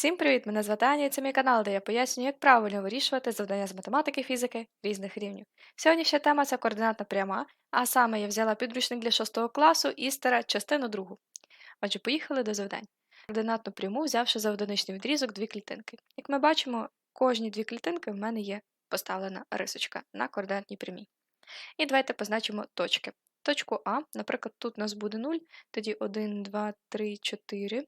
Всім привіт! Мене звати Аня і це мій канал, де я пояснюю, як правильно вирішувати завдання з математики фізики різних рівнів. Сьогоднішня тема це координатна пряма, а саме я взяла підручник для 6 класу Істера, частину 2. Отже, поїхали до завдань. Координатну пряму, взявши за одиничний відрізок дві клітинки. Як ми бачимо, кожні дві клітинки в мене є поставлена рисочка на координатній прямій. І давайте позначимо точки. Точку А, наприклад, тут у нас буде 0, тоді 1, 2, 3, 4.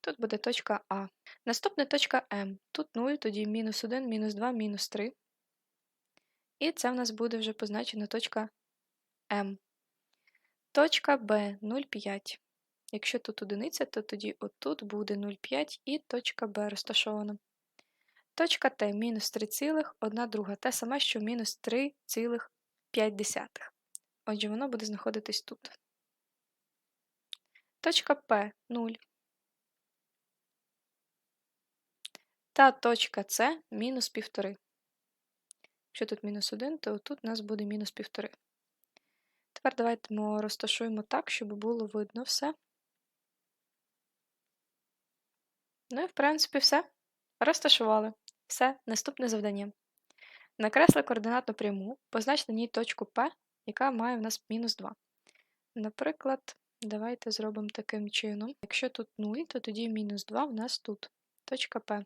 Тут буде точка А. Наступна точка М. Тут 0, тоді мінус 1, мінус 2, мінус 3. І це в нас буде вже позначена точка М. Точка Б 0,5. Якщо тут одиниця, то тоді отут буде 0,5 і точка Б розташована. Точка Т мінус 3,1 друга. Те саме, що мінус 3,5. Отже, воно буде знаходитись тут. Точка П 0. Та точка С мінус 1,5. Якщо тут мінус 1, то тут у нас буде мінус 1,5. Тепер давайте ми розташуємо так, щоб було видно все. Ну і, в принципі, все. Розташували. Все, наступне завдання. Накресли координатну пряму, позначте на ній точку P, яка має в нас мінус 2. Наприклад, давайте зробимо таким чином. Якщо тут 0, то тоді мінус 2 в нас тут. Точка P.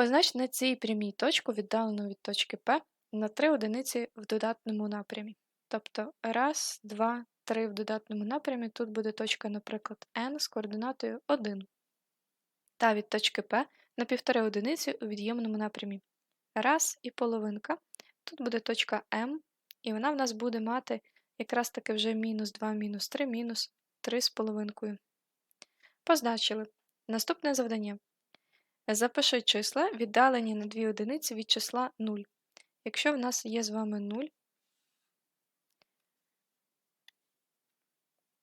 Познач на цій прямій точку, віддалену від точки P, на 3 одиниці в додатному напрямі. Тобто 1, 2, 3 в додатному напрямі, тут буде точка, наприклад, n з координатою 1. Та від точки P на 1,5 одиниці у від'ємному напрямі. Раз і половинка. Тут буде точка m, і вона в нас буде мати якраз таки вже мінус 2, мінус 3, мінус 3 з половинкою. Позначили. Наступне завдання. Запиши числа, віддалені на 2 одиниці від числа 0. Якщо в нас є з вами 0,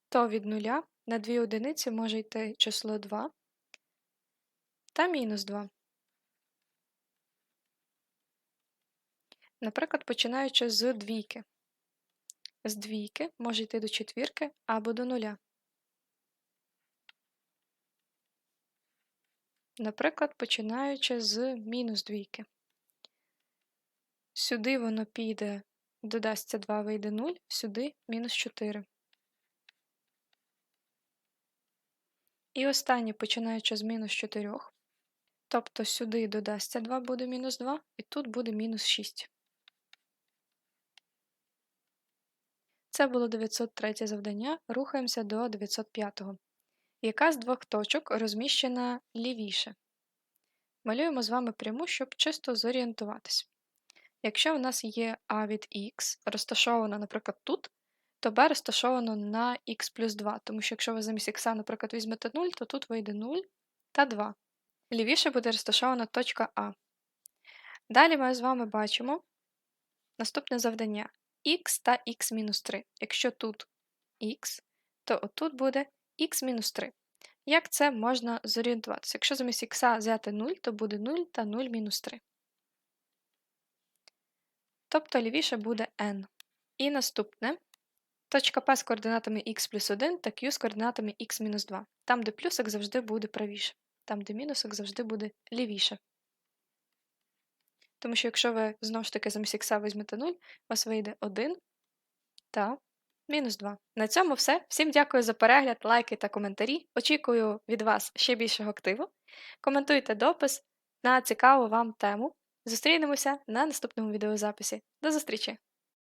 то від 0 на 2 одиниці може йти число 2 та мінус 2. Наприклад, починаючи з двійки. З двійки може йти до четвірки або до нуля. Наприклад, починаючи з мінус двійки. Сюди воно піде, додасться 2, вийде 0, сюди мінус 4. І останнє, починаючи з мінус 4. Тобто сюди додасться 2, буде мінус 2, і тут буде мінус 6. Це було 903 завдання. Рухаємося до 905. Яка з двох точок розміщена лівіше? Малюємо з вами пряму, щоб чисто зорієнтуватись. Якщо у нас є А від х розташовано, наприклад, тут, то b розташовано на х плюс 2, тому що якщо ви замість х, наприклад, візьмете 0, то тут вийде 0 та 2. Лівіше буде розташована точка А. Далі ми з вами бачимо наступне завдання х та х-3. Якщо тут х, то отут буде х-3. Як це можна зорієнтуватися? Якщо замість х взяти 0, то буде 0 та 0 мінус 3. Тобто лівіше буде n. І наступне точка P з координатами x плюс 1 та q з координатами x мінус 2. Там, де плюсик завжди буде правіше, там, де мінусик завжди буде лівіше. Тому що якщо ви знову ж таки замість х візьмете 0, у вас вийде 1 та мінус 2. На цьому все. Всім дякую за перегляд, лайки та коментарі. Очікую від вас ще більшого активу. Коментуйте допис на цікаву вам тему. Зустрінемося на наступному відеозаписі. До зустрічі!